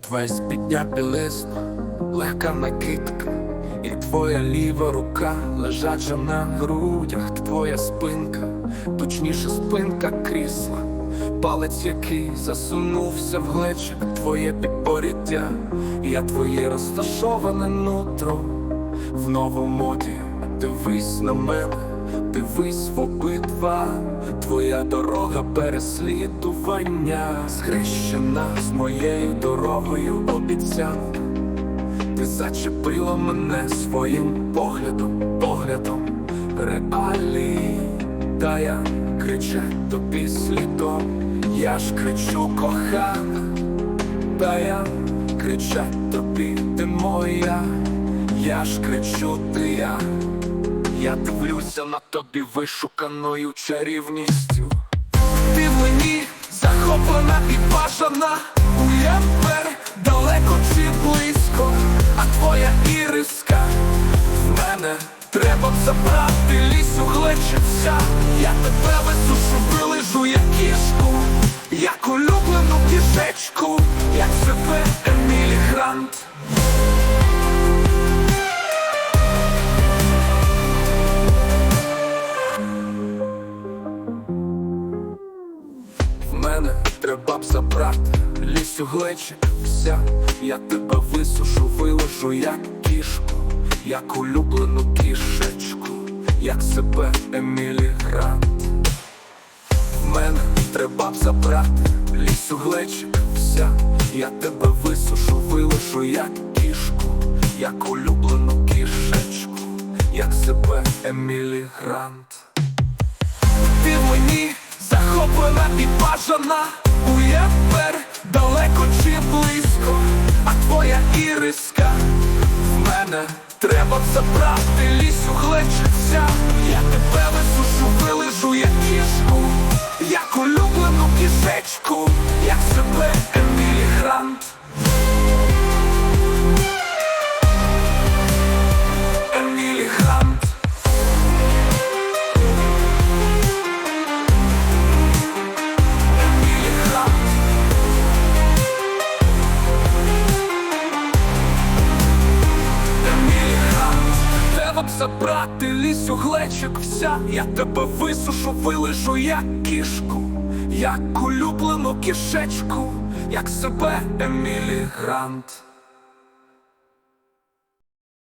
твоя спідня білизна, легка накидка, і твоя ліва рука лежача на грудях, твоя спинка, точніше спинка крісла, палець, який засунувся в глечик, твоє підборіддя, я твоє розташоване нутро. В новомоді. Дивись на мене, дивись в обидва, твоя дорога переслідування, схрещена з моєю дорогою обіцянок. Ти зачепила мене своїм поглядом, поглядом. Реалій, та я кричу тобі слідом, я ж кричу кохана, та я кричу тобі, ти моя, я ж кричу ти я, я дивлюся на тобі вишуканою чарівністю. Ти в мені захоплена і бажана Уявер далеко чи близько, а твоя іриска в мене треба забрати лісу глечився. Мене треба б забрати лісю глечик вся, я тебе висушу, виложу, як кішку, як улюблену кішечку, як себе Емілі Грант. Мене треба б забрати лісу глечик вся, я тебе висушу, виложу, як кішку, як улюблену кішечку, як себе Емілі Грант. Ти мені захоплена і бажана. Уєвер далеко чи близько, а твоя іриска? В мене треба забрати лісю глечиця. Я тебе висушу, вилежу, як кішку, як улюблену кішечку, Треба б забрати лісу глечик вся, я тебе висушу, вилежу, як кішку, як улюблену кішечку, як себе Емілі Грант.